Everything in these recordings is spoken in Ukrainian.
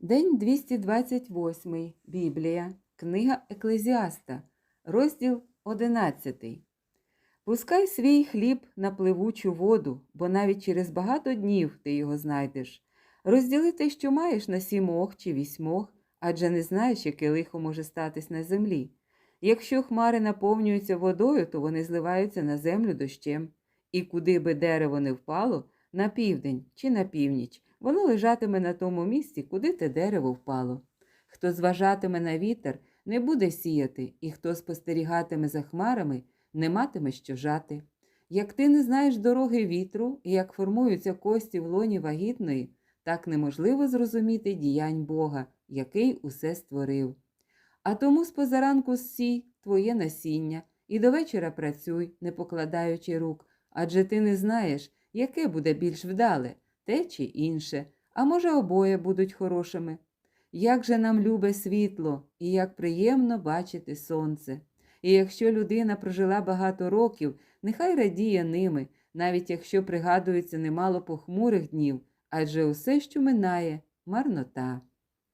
День 228. Біблія. Книга Еклезіаста. Розділ 11. Пускай свій хліб на пливучу воду, бо навіть через багато днів ти його знайдеш. Розділи те, що маєш на сімох чи вісьмох, адже не знаєш, яке лихо може статись на землі. Якщо хмари наповнюються водою, то вони зливаються на землю дощем. І куди би дерево не впало, на південь чи на північ, воно лежатиме на тому місці, куди те дерево впало. Хто зважатиме на вітер, не буде сіяти, і хто спостерігатиме за хмарами, не матиме що жати. Як ти не знаєш дороги вітру і як формуються кості в лоні вагітної, так неможливо зрозуміти діянь Бога, який усе створив. А тому з позаранку сій твоє насіння, і до вечора працюй, не покладаючи рук, адже ти не знаєш, яке буде більш вдале, те чи інше, а може, обоє будуть хорошими. Як же нам любе світло, і як приємно бачити сонце. І якщо людина прожила багато років, нехай радіє ними, навіть якщо пригадується немало похмурих днів, адже усе, що минає, марнота.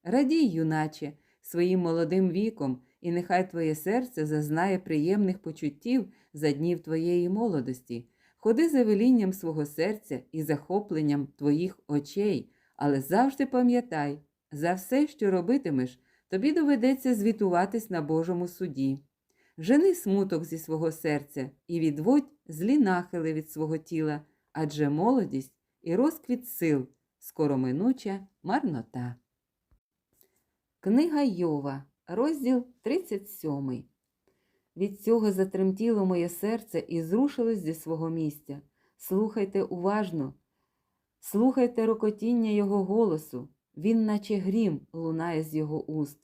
Радій, юначе, своїм молодим віком, і нехай твоє серце зазнає приємних почуттів за днів твоєї молодості. Ходи за велінням свого серця і захопленням твоїх очей, але завжди пам'ятай, за все, що робитимеш, тобі доведеться звітуватись на Божому суді. Жени смуток зі свого серця і відводь злі нахили від свого тіла, адже молодість і розквіт сил, скороминуча марнота. Книга Йова, розділ 37. Від цього затремтіло моє серце і зрушилось зі свого місця. Слухайте уважно, слухайте рокотіння його голосу, він, наче грім, лунає з його уст.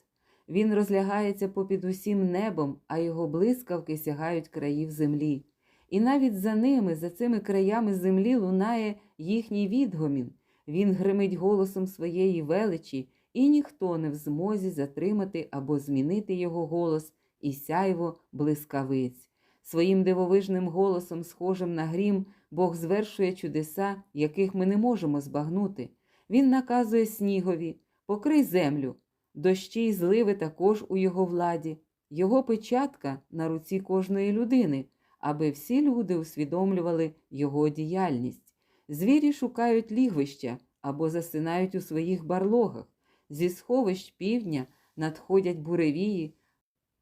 Він розлягається попід усім небом, а його блискавки сягають країв землі. І навіть за ними, за цими краями землі, лунає їхній відгомін. Він гримить голосом своєї величі, і ніхто не в змозі затримати або змінити його голос і сяйво блискавиць. Своїм дивовижним голосом, схожим на грім, Бог звершує чудеса, яких ми не можемо збагнути. Він наказує снігові, покрий землю, дощі й зливи також у його владі, його печатка на руці кожної людини, аби всі люди усвідомлювали його діяльність. Звірі шукають лігвища або засинають у своїх барлогах. Зі сховищ півдня надходять буревії,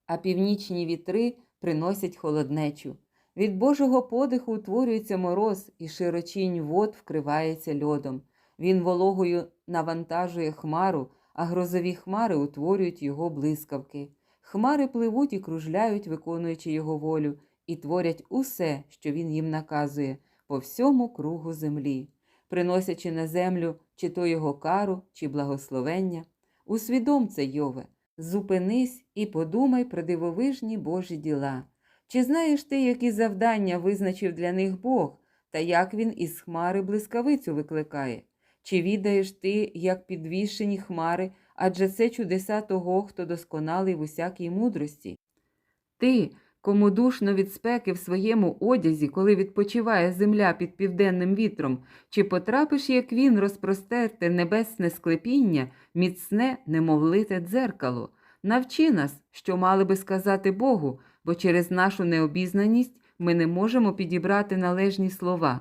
а північні вітри приносять холоднечу. Від Божого подиху утворюється мороз, і широчінь вод вкривається льодом. Він вологою навантажує хмару, а грозові хмари утворюють його блискавки. Хмари пливуть і кружляють, виконуючи його волю, і творять усе, що він їм наказує, по всьому кругу землі, приносячи на землю чи то його кару, чи благословення. Усвідом це, Йове, зупинись і подумай про дивовижні Божі діла. Чи знаєш ти, які завдання визначив для них Бог, та як він із хмари блискавицю викликає? Чи відаєш ти, як підвішені хмари, адже це чудеса того, хто досконалий в усякій мудрості? Ти, кому душно від спеки в своєму одязі, коли відпочиває земля під південним вітром, чи потрапиш, як він, розпростерте небесне склепіння, міцне, немовлите дзеркало? Навчи нас, що мали би сказати Богу, бо через нашу необізнаність ми не можемо підібрати належні слова.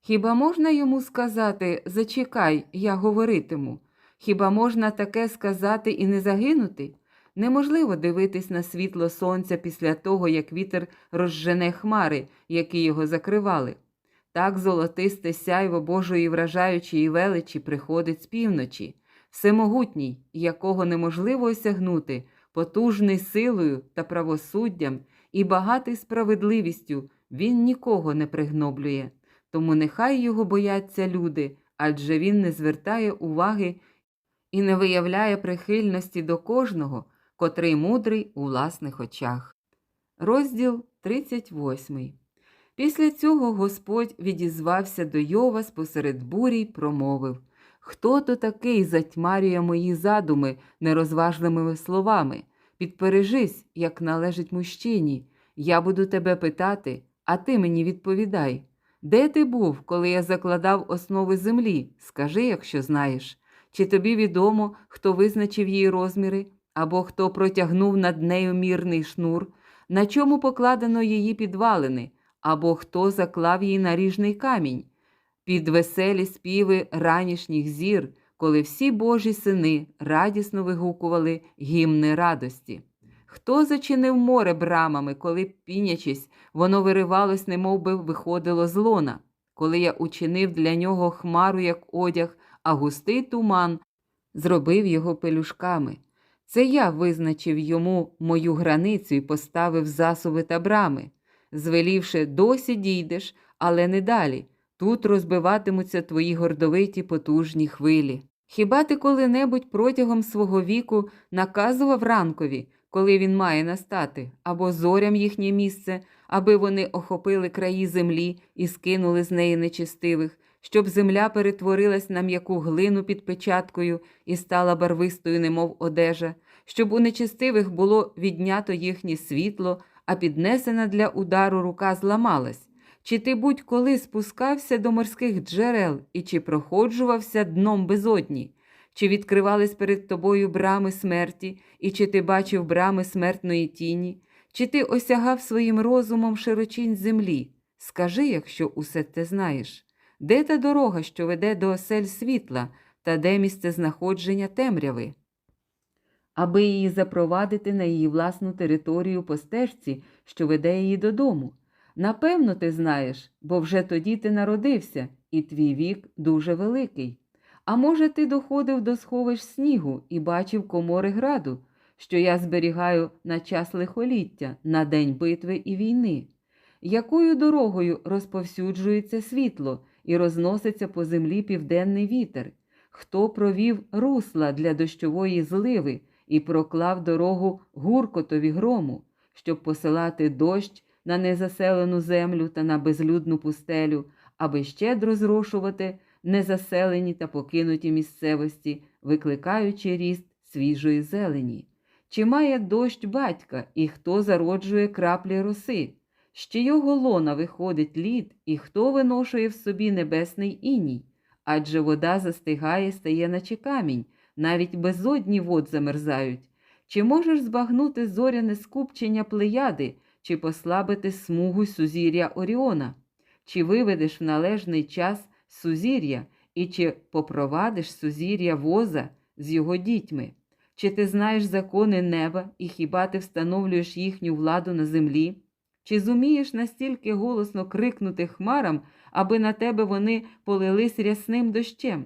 Хіба можна йому сказати Зачекай, я говоритиму? Хіба можна таке сказати і не загинути? Неможливо дивитись на світло сонця після того, як вітер розжене хмари, які його закривали. Так золотисте сяйво Божої вражаючої величі приходить з півночі, всемогутній, якого неможливо осягнути, потужний силою та правосуддям і багатий справедливістю, він нікого не пригноблює. Тому нехай його бояться люди, адже він не звертає уваги і не виявляє прихильності до кожного, котрий мудрий у власних очах. Розділ 38 Після цього Господь відізвався до Йова спосеред бурі й промовив Хто то такий затьмарює мої задуми нерозважливими словами? Підпережись, як належить мужчині. Я буду тебе питати, а ти мені відповідай. Де ти був, коли я закладав основи землі? Скажи, якщо знаєш. Чи тобі відомо, хто визначив її розміри, або хто протягнув над нею мірний шнур, на чому покладено її підвалини, або хто заклав її наріжний камінь, під веселі співи ранішніх зір, коли всі Божі сини радісно вигукували гімни радості. Хто зачинив море брамами, коли, пінячись, воно виривалось, немов би виходило з лона, коли я учинив для нього хмару, як одяг, а густий туман зробив його пелюшками. Це я визначив йому мою границю і поставив засуви та брами, звелівши, досі дійдеш, але не далі. Тут розбиватимуться твої гордовиті потужні хвилі. Хіба ти коли-небудь протягом свого віку наказував ранкові, коли він має настати, або зорям їхнє місце, аби вони охопили краї землі і скинули з неї нечистивих, щоб земля перетворилась на м'яку глину під печаткою і стала барвистою, немов одежа, щоб у нечистивих було віднято їхнє світло, а піднесена для удару рука зламалась. Чи ти будь-коли спускався до морських джерел і чи проходжувався дном безодні? Чи відкривались перед тобою брами смерті, і чи ти бачив брами смертної тіні? Чи ти осягав своїм розумом широчінь землі? Скажи, якщо усе те знаєш. Де та дорога, що веде до осель світла, та де місце знаходження темряви? Аби її запровадити на її власну територію по стежці, що веде її додому. Напевно, ти знаєш, бо вже тоді ти народився, і твій вік дуже великий. А може, ти доходив до сховищ снігу і бачив комори граду, що я зберігаю на час лихоліття, на день битви і війни? Якою дорогою розповсюджується світло і розноситься по землі південний вітер? Хто провів русла для дощової зливи і проклав дорогу гуркотові грому, щоб посилати дощ на незаселену землю та на безлюдну пустелю, аби щедро зрошувати незаселені та покинуті місцевості, викликаючи ріст свіжої зелені? Чи має дощ батька і хто зароджує краплі роси? З чийого лона виходить лід, і хто виношує в собі небесний іній? Адже вода застигає, стає, наче камінь, навіть безодні вод замерзають. Чи можеш збагнути зоряне скупчення плеяди, чи послабити смугу сузір'я Оріона? Чи виведеш в належний час сузір'я, і чи попровадиш сузір'я воза з його дітьми? Чи ти знаєш закони неба, і хіба ти встановлюєш їхню владу на землі? Чи зумієш настільки голосно крикнути хмарам, аби на тебе вони полились рясним дощем?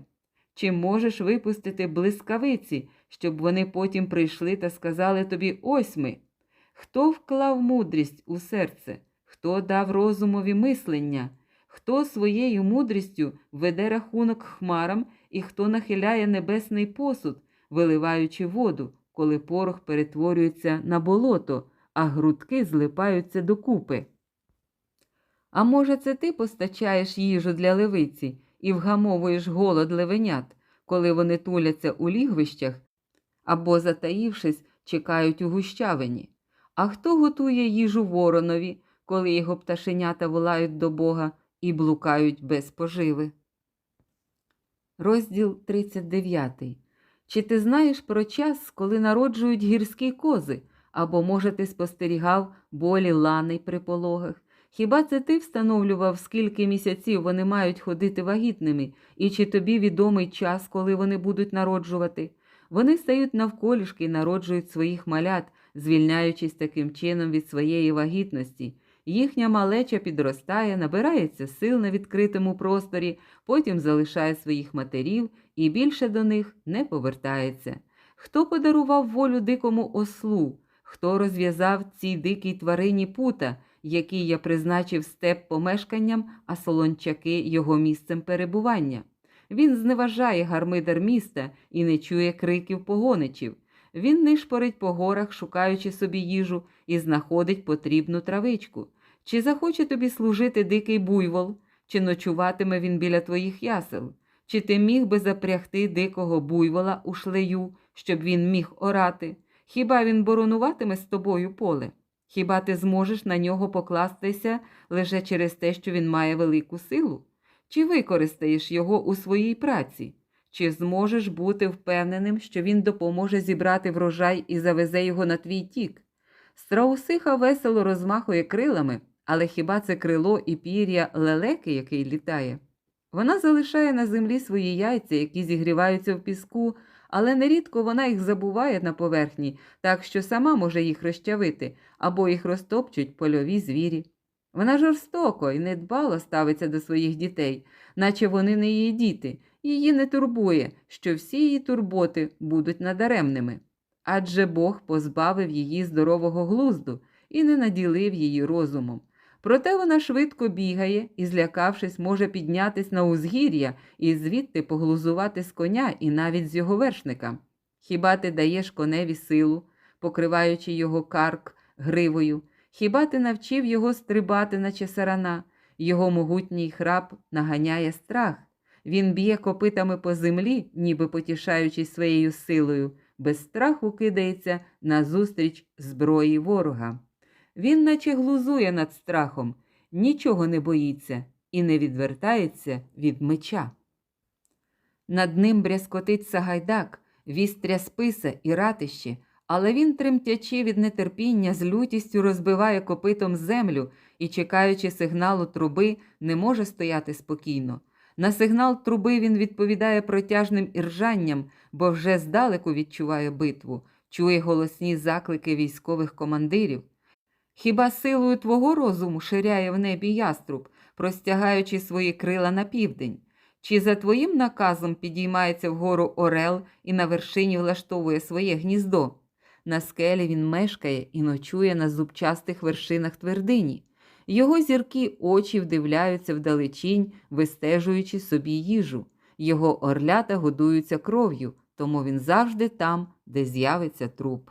Чи можеш випустити блискавиці, щоб вони потім прийшли та сказали тобі ось ми? Хто вклав мудрість у серце, хто дав розумові мислення, хто своєю мудрістю веде рахунок хмарам і хто нахиляє небесний посуд, виливаючи воду, коли порох перетворюється на болото, а грудки злипаються докупи? А може, це ти постачаєш їжу для левиці і вгамовуєш голод левенят, коли вони туляться у лігвищах або, затаївшись, чекають у гущавині? А хто готує їжу воронові, коли його пташенята волають до Бога і блукають без поживи? Розділ 39. Чи ти знаєш про час, коли народжують гірські кози, або, може, ти спостерігав болі лани при пологах? Хіба це ти встановлював, скільки місяців вони мають ходити вагітними, і чи тобі відомий час, коли вони будуть народжувати? Вони стають навколішки і народжують своїх малят, звільняючись таким чином від своєї вагітності. Їхня малеча підростає, набирається сил на відкритому просторі, потім залишає своїх матерів і більше до них не повертається. Хто подарував волю дикому ослу, хто розв'язав цій дикій тварині пута, який я призначив степ помешканням, а солончаки його місцем перебування? Він зневажає гармидар міста і не чує криків погоничів. Він нишпорить по горах, шукаючи собі їжу, і знаходить потрібну травичку. Чи захоче тобі служити дикий буйвол, чи ночуватиме він біля твоїх ясел? Чи ти міг би запрягти дикого буйвола у шлею, щоб він міг орати? Хіба він боронуватиме з тобою поле? Хіба ти зможеш на нього покластися лише через те, що він має велику силу? Чи використаєш його у своїй праці? Чи зможеш бути впевненим, що він допоможе зібрати врожай і завезе його на твій тік? Страусиха весело розмахує крилами, але хіба це крило і пір'я лелеки, який літає? Вона залишає на землі свої яйця, які зігріваються в піску, але нерідко вона їх забуває на поверхні, так що сама може їх розчавити або їх розтопчуть польові звірі. Вона жорстоко і недбало ставиться до своїх дітей, наче вони не її діти, її не турбує, що всі її турботи будуть надаремними. Адже Бог позбавив її здорового глузду і не наділив її розумом. Проте вона швидко бігає і, злякавшись, може піднятись на узгір'я і звідти поглузувати з коня і навіть з його вершника. Хіба ти даєш коневі силу, покриваючи його карк гривою? Хіба ти навчив його стрибати, наче сарана? Його могутній храп наганяє страх. Він б'є копитами по землі, ніби потішаючись своєю силою, без страху кидається назустріч зброї ворога. Він наче глузує над страхом, нічого не боїться і не відвертається від меча. Над ним брязкотить Сагайдак, вістря списа і ратище, але він, тремтячи від нетерпіння, з лютістю розбиває копитом землю і, чекаючи сигналу труби, не може стояти спокійно. На сигнал труби він відповідає протяжним іржанням, бо вже здалеку відчуває битву, чує голосні заклики військових командирів. Хіба силою твого розуму ширяє в небі яструб, простягаючи свої крила на південь? Чи за твоїм наказом підіймається вгору орел і на вершині влаштовує своє гніздо? На скелі він мешкає і ночує на зубчастих вершинах твердині. Його зіркі очі вдивляються вдалечінь, вистежуючи собі їжу. Його орлята годуються кров'ю, тому він завжди там, де з'явиться труп.